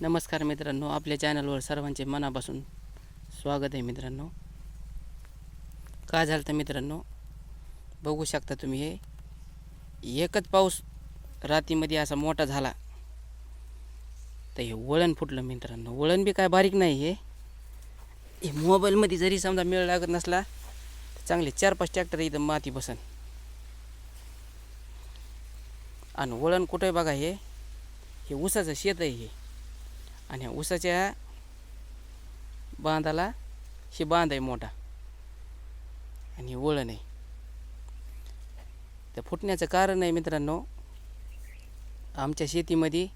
नमस्कार मित्रांनो आपल्या चॅनलवर सर्वांचे मनापासून स्वागत आहे मित्रांनो. काय झालं तर मित्रांनो बघू शकता तुम्ही हे. एकच पाऊस रात्रीमध्ये असा मोठा झाला. तर हे वळण फुटलं मित्रांनो. वळण बी काय बारीक नाही हे. हे मोबाईलमध्ये जरी समजा मेळ लागत नसला तर चांगले चार पाच ट्रॅक्टर इथं माती बसन. आणि वळण कुठं आहे बघा हे. हे ऊसाचं शेत आहे हे. आणि ह्या ऊसाच्या बांधाला हे बांध आहे मोठा. आणि वळण आहे. तर फुटण्याचं कारण आहे मित्रांनो आमच्या शेतीमध्ये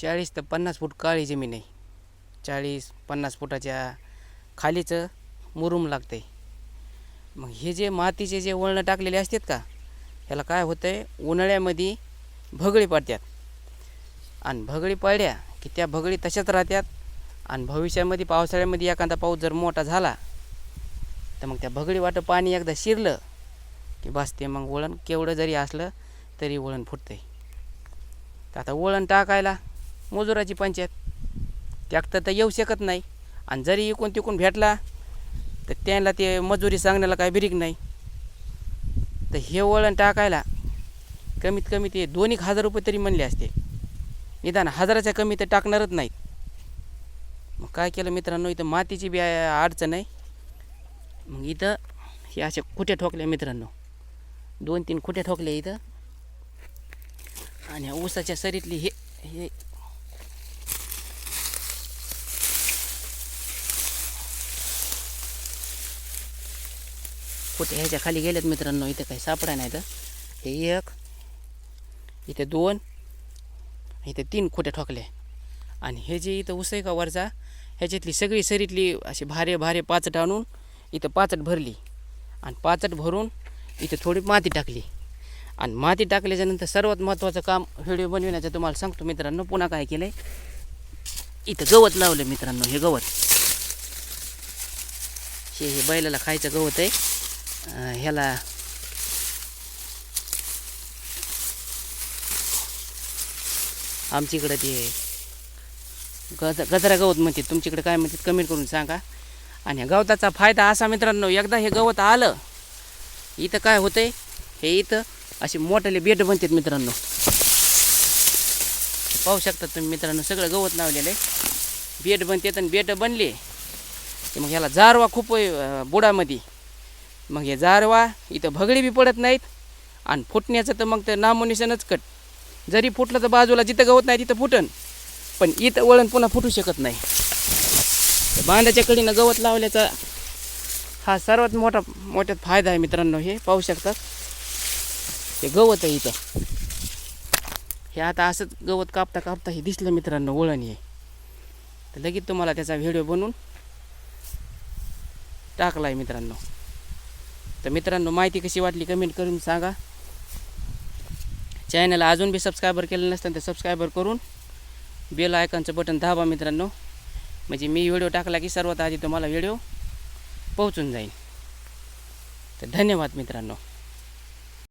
चाळीस ते पन्नास फूट काळी जमीन आहे. चाळीस पन्नास फुटाच्या खालीचं मुरुम लागतं आहे मग हे जे मातीचे जे वळणं टाकलेले असतात का ह्याला काय होतं आहे उन्हाळ्यामध्ये भगळी पडतात. आणि भगळी पडल्या की त्या भगडी तशाच राहतात आणि भविष्यामध्ये पावसाळ्यामध्ये एखादा पाऊस जर मोठा झाला तर मग त्या भगडी वाटं पाणी एकदा शिरलं की बस ते मग वळण केवढं जरी असलं तरी वळण फुटतं आहे तर आता वळण टाकायला मजुराची पंचायत. ट्रॅक्टर तर येऊ शकत नाही. आणि जरी इकून तिकून भेटला तर त्यांना ते मजुरी सांगण्याला काही बिरीक नाही. तर हे वळण टाकायला कमीत कमी ते दोन एक हजार रुपये तरी म्हणले असते. निदान हजाराच्या कमी तर टाकणारच नाहीत. मग काय केलं मित्रांनो इथं मातीची बी अडचण आहे. मग इथं हे असे खुटे ठोकले मित्रांनो. दोन तीन खुटे ठोकले इथं. आणि ऊसाच्या सरीतली हे हे. खुटे ह्याच्या खाली गेलेत मित्रांनो इथं काही सापडा नाही तर हे एक इथे दोन इथे तीन खोट्या ठोकल्या. आणि हे जे इथं उसय का वरचा ह्याच्यातली सगळी सरीतली अशी भारे भारे पाचट आणून इथं पाचट भरली. आणि पाचट भरून इथं थोडी माती टाकली. आणि माती टाकल्याच्यानंतर सर्वात महत्त्वाचं काम व्हिडिओ बनविण्याचं तुम्हाला सांगतो मित्रांनो पुन्हा काय केलं आहे इथं गवत लावलं मित्रांनो हे गवत. हे हे बैलाला खायचं गवत आहे. ह्याला आमच्याकडं ते गज गजरा गवत म्हणते तुमच्याकडे काय म्हणतात कमेंट करून सांगा. आणि ह्या गवताचा फायदा असा मित्रांनो एकदा हे गवत आलं इथं काय होतंय? हे इथं असे मोठाले बेड बनतात मित्रांनो. पाहू शकता तुम्ही मित्रांनो सगळं गवत लावलेलं आहे. बेड बनतात आणि बेट बनले. की मग ह्याला जारवा खूप आहे बुडामध्ये. मग हे जारवा इथं भगडी बी पडत नाहीत. आणि फुटण्याचं तर मग ते नामोनिशनच कट. जरी फुटलं तर बाजूला जिथं गवत नाही तिथं फुटन. पण इथं वळण पुन्हा फुटू शकत नाही. बांधाच्या कडीनं गवत लावल्याचा हा सर्वात मोठा मोठ्यात फायदा आहे मित्रांनो हे. पाहू शकतात हे गवत आहे इथं. हे आता असंच गवत कापता कापता हे दिसलं मित्रांनो वळण हे. तर लगेच तुम्हाला त्याचा व्हिडिओ बनवून टाकला आहे मित्रांनो. तर मित्रांनो माहिती कशी वाटली कमेंट करून सांगा. चॅनलला अजून बी सबस्क्रायबर केलं नसतं तर सबस्क्रायबर करून बेल आयकॉनचं बटन दाबा मित्रांनो. म्हणजे मी व्हिडिओ टाकला की सर्वात आधी तुम्हाला व्हिडिओ पोहोचून जाईल. तर धन्यवाद मित्रांनो.